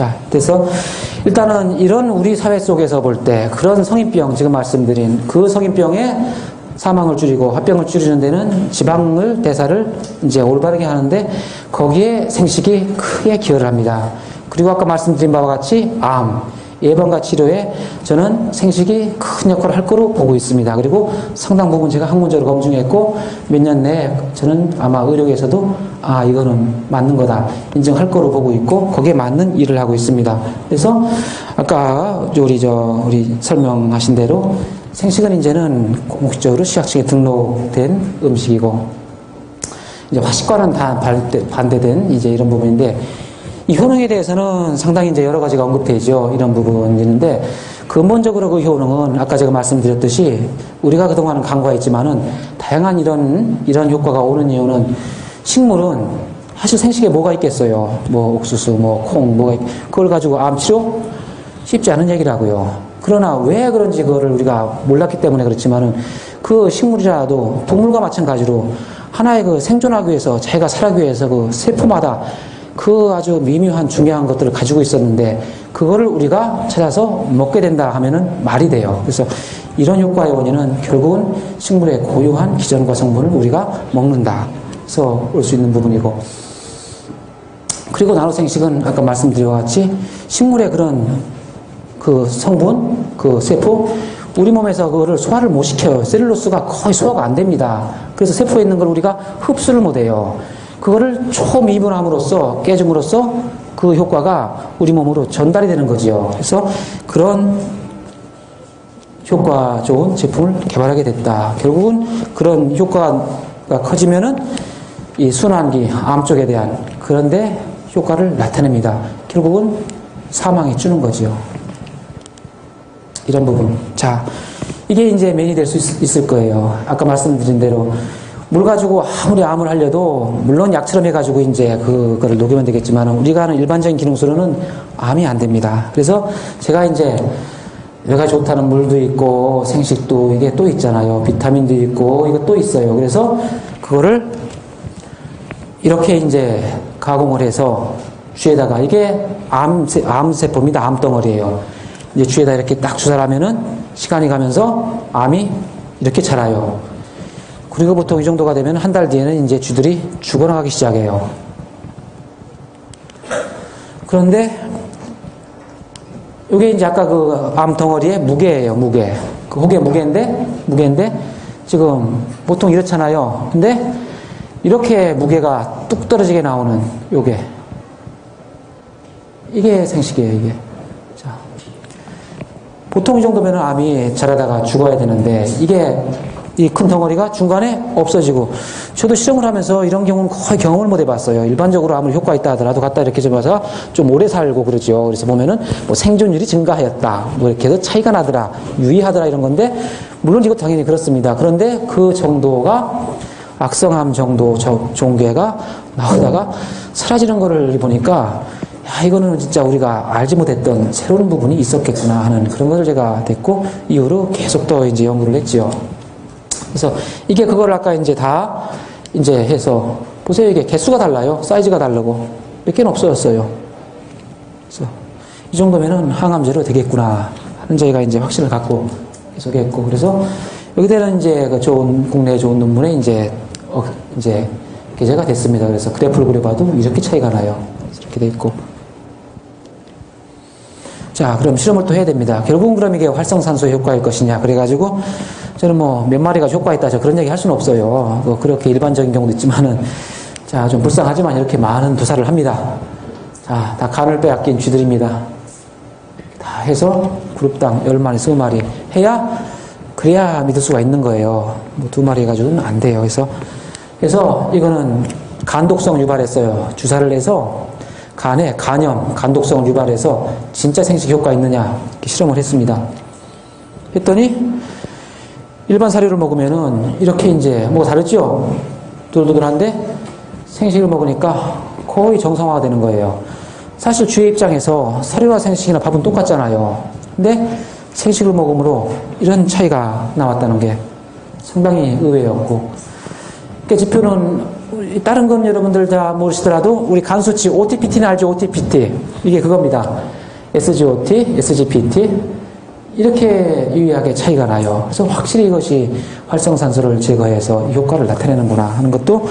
자, 그래서 일단은 이런 우리 사회 속에서 볼 때 그런 성인병, 지금 말씀드린 그 성인병의 사망을 줄이고 화병을 줄이는 데는 지방을 대사를 이제 올바르게 하는데 거기에 생식이 크게 기여를 합니다. 그리고 아까 말씀드린 바와 같이 암, 예방과 치료에 저는 생식이 큰 역할을 할 거로 보고 있습니다. 그리고 상당 부분 제가 학문적으로 검증했고 몇 년 내에 저는 아마 의료계에서도 아 이거는 맞는 거다 인정할 거로 보고 있고 거기에 맞는 일을 하고 있습니다. 그래서 아까 우리 저 우리 설명하신 대로 생식은 이제는 공식적으로 시약청에 등록된 음식이고 이제 화식과는 다 반대, 반대된 이제 이런 부분인데 이 효능에 대해서는 상당히 이제 여러 가지가 언급되죠. 이런 부분이 있는데 근본적으로 그 효능은 아까 제가 말씀드렸듯이 우리가 그동안은 간과했지만은 다양한 이런 이런 효과가 오는 이유는 식물은 사실 생식에 뭐가 있겠어요. 뭐 옥수수, 뭐 콩, 뭐가 있, 그걸 가지고 암 치료 쉽지 않은 얘기라고요. 그러나 왜 그런지 그거를 우리가 몰랐기 때문에 그렇지만은 그 식물이라도 동물과 마찬가지로 하나의 그 생존하기 위해서 자기가 살아가기 위해서 그 세포마다 그 아주 미묘한 중요한 것들을 가지고 있었는데 그거를 우리가 찾아서 먹게 된다 하면은 말이 돼요. 그래서 이런 효과의 원인은 결국은 식물의 고유한 기전과 성분을 우리가 먹는다. 그래서 올 수 있는 부분이고 그리고 나노생식은 아까 말씀드린 것 같이 식물의 그런 그 성분, 그 세포 우리 몸에서 그거를 소화를 못 시켜요. 셀룰로스가 거의 소화가 안 됩니다. 그래서 세포에 있는 걸 우리가 흡수를 못 해요. 그거를 초미분함으로써 깨줌으로써 그 효과가 우리 몸으로 전달이 되는 거지요. 그래서 그런 효과 좋은 제품을 개발하게 됐다. 결국은 그런 효과가 커지면은 이 순환기, 암 쪽에 대한 그런데 효과를 나타냅니다. 결국은 사망에 주는 거지요. 이런 부분. 자, 이게 이제 메인이 될 수 있을 거예요. 아까 말씀드린 대로 물 가지고 아무리 암을 하려도 물론 약처럼 해가지고 이제 그거를 녹이면 되겠지만 우리가 하는 일반적인 기능수로는 암이 안 됩니다. 그래서 제가 이제 뇌가 좋다는 물도 있고 생식도 이게 또 있잖아요. 비타민도 있고 이거 또 있어요. 그래서 그거를 이렇게 이제 가공을 해서 쥐에다가 이게 암, 암세포입니다. 암덩어리예요. 이제 쥐에다 이렇게 딱 주사를 하면은 시간이 가면서 암이 이렇게 자라요. 그리고 보통 이 정도가 되면 한 달 뒤에는 이제 쥐들이 죽어나가기 시작해요. 그런데 이게 이제 아까 그 암덩어리의 무게예요, 무게. 그 혹의 무게인데, 무게인데, 지금 보통 이렇잖아요. 근데 이렇게 무게가 뚝 떨어지게 나오는 요게. 이게 생식이에요, 이게. 자. 보통 이 정도면 암이 자라다가 죽어야 되는데, 이게 이 큰 덩어리가 중간에 없어지고 저도 실험을 하면서 이런 경우는 거의 경험을 못 해봤어요. 일반적으로 아무리 효과 있다 하더라도 갖다 이렇게 집어서 좀 오래 살고 그러죠. 그래서 보면은 뭐 생존율이 증가하였다. 뭐 이렇게 해서 차이가 나더라. 유의하더라 이런 건데 물론 이거 당연히 그렇습니다. 그런데 그 정도가 악성암 정도 종괴가 나오다가 사라지는 거를 보니까 야, 이거는 진짜 우리가 알지 못했던 새로운 부분이 있었겠구나 하는 그런 것을 제가 됐고 이후로 계속 또 이제 연구를 했죠. 그래서 이게 그걸 아까 이제 다 이제 해서 보세요. 이게 개수가 달라요. 사이즈가 다르고. 몇 개는 없어졌어요. 그래서 이 정도면은 항암제로 되겠구나 하는 저희가 이제 확신을 갖고 계속했고 그래서 여기대는 이제 그 좋은 국내 좋은 논문에 이제 어, 이제 게재가 됐습니다 그래서 그래프를 그려봐도 이렇게 차이가 나요 이렇게 돼 있고 자 그럼 실험을 또 해야 됩니다 결국은 그럼 이게 활성산소 효과일 것이냐 그래가지고 저는 뭐 몇 마리가 효과 있다, 저 그런 얘기 할 수는 없어요. 뭐 그렇게 일반적인 경우도 있지만은, 자, 좀 불쌍하지만 이렇게 많은 부사를 합니다. 자, 다 간을 빼앗긴 쥐들입니다. 다 해서 그룹당 10마리, 20마리 해야, 그래야 믿을 수가 있는 거예요. 뭐 두 마리 해가지고는 안 돼요. 그래서, 그래서 이거는 간독성 유발했어요. 주사를 해서 간에 간염, 간독성을 유발해서 진짜 생식 효과 있느냐 실험을 했습니다. 했더니 일반 사료를 먹으면은 이렇게 이제 뭐 다르죠? 돌돌돌한데 생식을 먹으니까 거의 정상화가 되는 거예요. 사실 주의 입장에서 사료와 생식이나 밥은 똑같잖아요. 근데 생식을 먹음으로 이런 차이가 나왔다는 게 상당히 의외였고. 그러니까 지표는 다른 건 여러분들 다 모르시더라도 우리 간수치 OTPT는 알죠? OTPT. 이게 그겁니다. SGOT, SGPT. 이렇게 유의하게 차이가 나요. 그래서 확실히 이것이 활성산소를 제거해서 이 효과를 나타내는구나 하는 것도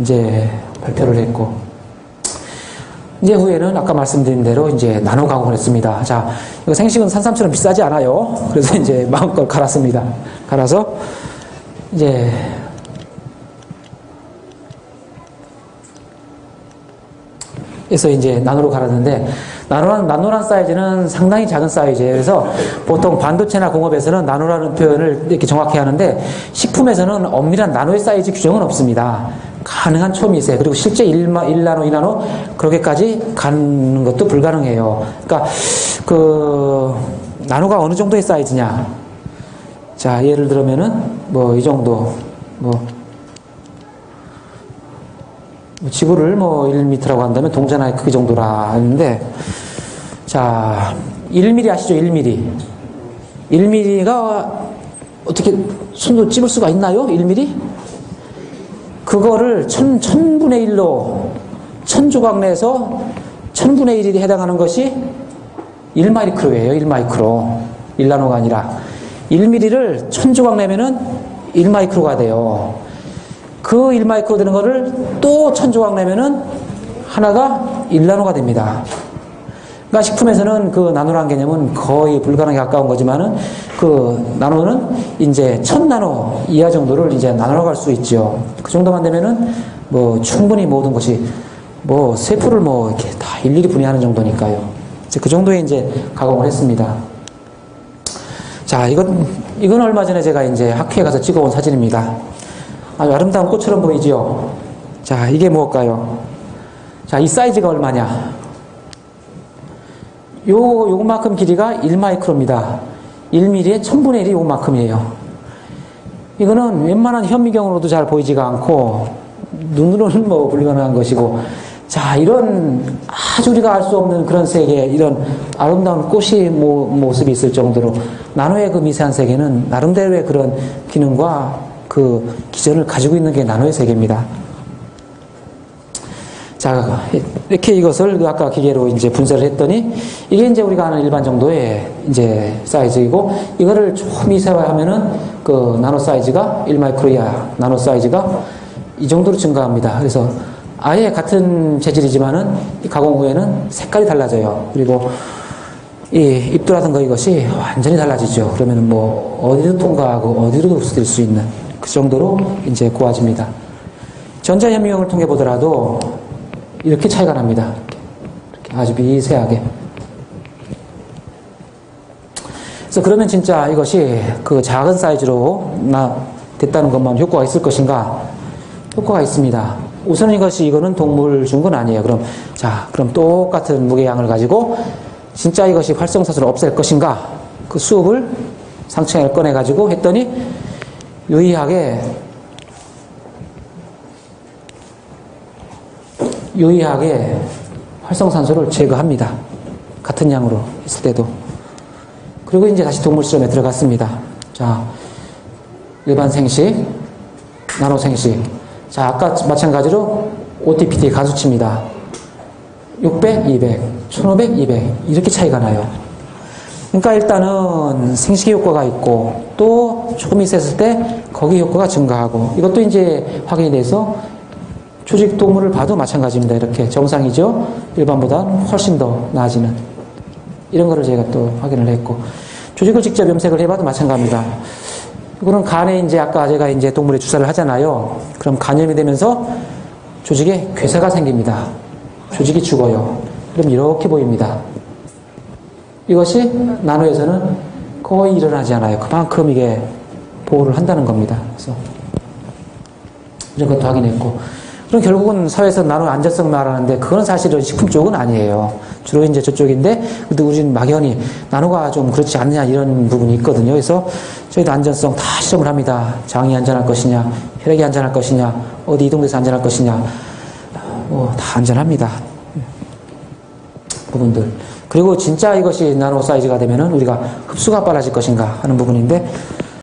이제 발표를 했고. 이제 후에는 아까 말씀드린 대로 이제 나노 가공을 했습니다. 자, 이거 생식은 산삼처럼 비싸지 않아요. 그래서 이제 마음껏 갈았습니다. 갈아서 이제 그래서 이제 나노로 갈았는데 나노란 나노란 사이즈는 상당히 작은 사이즈예요. 그래서 보통 반도체나 공업에서는 나노라는 표현을 이렇게 정확히 하는데 식품에서는 엄밀한 나노의 사이즈 규정은 없습니다. 가능한 초미세 그리고 실제 1마, 1나노, 2나노 그렇게까지 가는 것도 불가능해요. 그러니까 그 나노가 어느 정도의 사이즈냐? 자 예를 들면은 뭐 이 정도 뭐뭐 지구를 뭐 1m라고 한다면 동전의 크기 정도라 하는데 자 1mm 아시죠? 1mm 1mm가 어떻게 손으로 찝을 수가 있나요? 1mm? 그거를 천, 천분의 1로 천 조각 내서 천분의 1이 해당하는 것이 1마이크로예요. 1마이크로 1나노가 아니라 1mm를 천 조각 내면은 1마이크로가 돼요. 그 1마이크로 되는 거를 또 천조각 내면은 하나가 1나노가 됩니다. 그러니까 식품에서는 그 나노란 개념은 거의 불가능에 가까운 거지만은 그 나노는 이제 천 나노 이하 정도를 이제 나눠 갈수 있죠. 그 정도만 되면은 뭐 충분히 모든 것이 뭐 세포를 뭐 이렇게 다 일일이 분해하는 정도니까요. 이제 그 정도에 이제 가공을 했습니다. 자, 이건 이건 얼마 전에 제가 이제 학회에 가서 찍어온 사진입니다. 아주 아름다운 꽃처럼 보이지요? 자, 이게 무엇일까요? 자, 이 사이즈가 얼마냐? 요, 요만큼 길이가 1마이크로입니다. 1mm에 1000분의 1이 요만큼이에요. 이거는 웬만한 현미경으로도 잘 보이지가 않고, 눈으로는 뭐 불가능한 것이고, 자, 이런 아주 우리가 알 수 없는 그런 세계, 이런 아름다운 꽃이 모, 모습이 있을 정도로, 나노의 그 미세한 세계는 나름대로의 그런 기능과 그 기전을 가지고 있는 게 나노의 세계입니다. 자, 이렇게 이것을 그 아까 기계로 이제 분쇄를 했더니 이게 이제 우리가 아는 일반 정도의 이제 사이즈이고 이거를 좀 미세화하면은 그 나노 사이즈가 1마이크로 이하 나노 사이즈가 이 정도로 증가합니다. 그래서 아예 같은 재질이지만은 가공 후에는 색깔이 달라져요. 그리고 이 입도라든가 이것이 완전히 달라지죠. 그러면 뭐 어디로 통과하고 어디로도 흡수될 수 있는 그 정도로 이제 고와집니다. 전자현미경을 통해 보더라도 이렇게 차이가 납니다. 이렇게 아주 미세하게. 그래서 그러면 진짜 이것이 그 작은 사이즈로 나 됐다는 것만 효과가 있을 것인가? 효과가 있습니다. 우선 이것이 이거는 동물 준 건 아니에요. 그럼 자, 그럼 똑같은 무게양을 가지고 진짜 이것이 활성산소를 없앨 것인가? 그 수업을 상층을 꺼내 가지고 했더니 유의하게 유의하게 활성산소를 제거합니다. 같은 양으로 했을 때도. 그리고 이제 다시 동물 실험에 들어갔습니다. 자, 일반 생식, 나노 생식. 자, 아까 마찬가지로 OTPT 가수치입니다. 600, 200, 1500, 200. 이렇게 차이가 나요. 그러니까 일단은 생식의 효과가 있고 또 조금 있었을 때 거기 효과가 증가하고 이것도 이제 확인이 돼서 조직 동물을 봐도 마찬가지입니다. 이렇게 정상이죠. 일반보다 훨씬 더 나아지는 이런 거를 저희가 또 확인을 했고 조직을 직접 염색을 해봐도 마찬가지입니다. 이거는 간에 이제 아까 제가 이제 동물에 주사를 하잖아요. 그럼 간염이 되면서 조직에 괴사가 생깁니다. 조직이 죽어요. 그럼 이렇게 보입니다. 이것이 나노에서는 거의 일어나지 않아요. 그만큼 이게 보호를 한다는 겁니다. 그래서 이런 것도 확인했고. 그럼 결국은 사회에서 나노 안전성 말하는데 그건 사실은 식품 쪽은 아니에요. 주로 이제 저쪽인데 근데 우리는 막연히 나노가 좀 그렇지 않냐 이런 부분이 있거든요. 그래서 저희도 안전성 다 실험을 합니다. 장이 안전할 것이냐, 혈액이 안전할 것이냐, 어디 이동돼서 안전할 것이냐, 뭐 다 안전합니다. 부분들. 그리고 진짜 이것이 나노 사이즈가 되면은 우리가 흡수가 빨라질 것인가 하는 부분인데